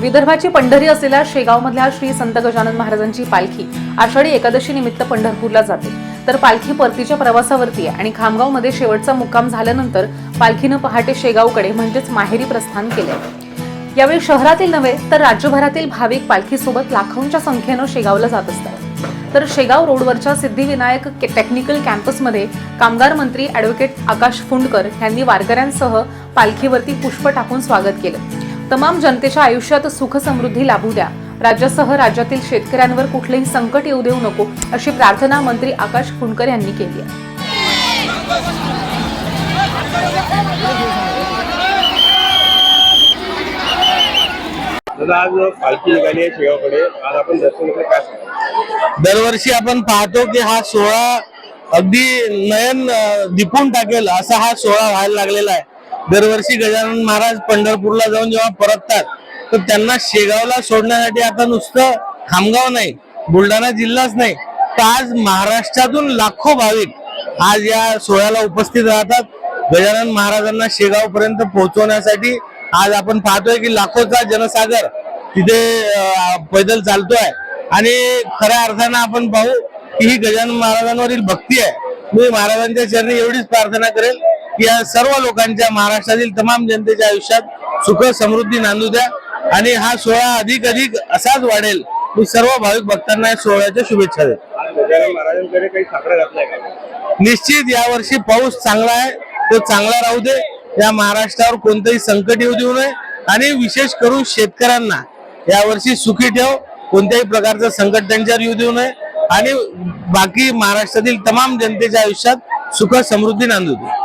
विदर्भाची पंढरी असलेल्या शेगावमधल्या श्री संत गजानन महाराजांची पालखी आषाढी एकादशी निमित्त पंढरपूरला जाते. तर पालखी परतीच्या प्रवासावरती आहे आणि खामगावमध्ये शेवटचा मुक्काम झाल्यानंतर पालखीनं पहाटे शेगावकडे म्हणजेच माहेरी प्रस्थान केले यावेळी शहरातील नव्हे तर राज्यभरातील भाविक पालखीसोबत लाखोंच्या संख्येनं शेगावला जात असतात. तर शेगाव रोडवरच्या सिद्धिविनायक टेक्निकल कॅम्पसमध्ये कामगार मंत्री ॲडव्होकेट आकाश फुंडकर यांनी वारकऱ्यांसह पालखीवरती पुष्प टाकून स्वागत केलं. तमाम जनतेच्या आयुष्यात सुख समृद्धी लाभू द्या. राज्यासह राज्यातील शेतकऱ्यांवर कुठलेही संकट येऊ देऊ नको अशी प्रार्थना मंत्री आकाश फुंडकर यांनी केली आहे. दादा आज पालखी निघाली आहे शेगावकडे. आज आपण दर्शन घेतलं काय सांगाल? दरवर्षी आपण पाहतो की हा सोहळा अगदी नयन दिपून टाकेल असा हा सोहळा व्हायला लागलेला आहे. दरवर्षी गजानन महाराज पंढरपूरला जाऊन जेव्हा परततात तर त्यांना शेगावला सोडण्यासाठी आता नुसतं खामगाव नाही बुलढाणा जिल्हाच नाही तर आज महाराष्ट्रातून लाखो भाविक आज या सोहळ्याला उपस्थित राहतात. गजानन महाराजांना शेगाव पर्यंत पोहोचवण्यासाठी आज आपण पाहतोय की लाखोचा जनसागर तिथे पैदल चालतोय. आणि खऱ्या अर्थानं आपण पाहू की ही गजानन महाराजांवरील भक्ती आहे. मी महाराजांच्या चरणी एवढीच प्रार्थना करेल. या सर्व लोकांच्या महाराष्ट्रातील तमाम जनतेच्या आयुष्यात सुख समृद्धी नांदू द्या. आणि हा सोहळा अधिक अधिक असाच वाढेल. मी सर्व भाविक भक्तांना या सोहळ्याच्या शुभेच्छा देतो. निश्चित यावर्षी पाऊस चांगला आहे. तो चांगला राहू दे. या महाराष्ट्रावर कोणतंही संकट येऊ देऊ नये. आणि विशेष करून शेतकऱ्यांना यावर्षी सुखी ठेव. कोणत्याही प्रकारचं संकट त्यांच्यावर येऊ देऊ नये. आणि बाकी महाराष्ट्रातील तमाम जनतेच्या आयुष्यात सुख समृद्धी नांदू दे.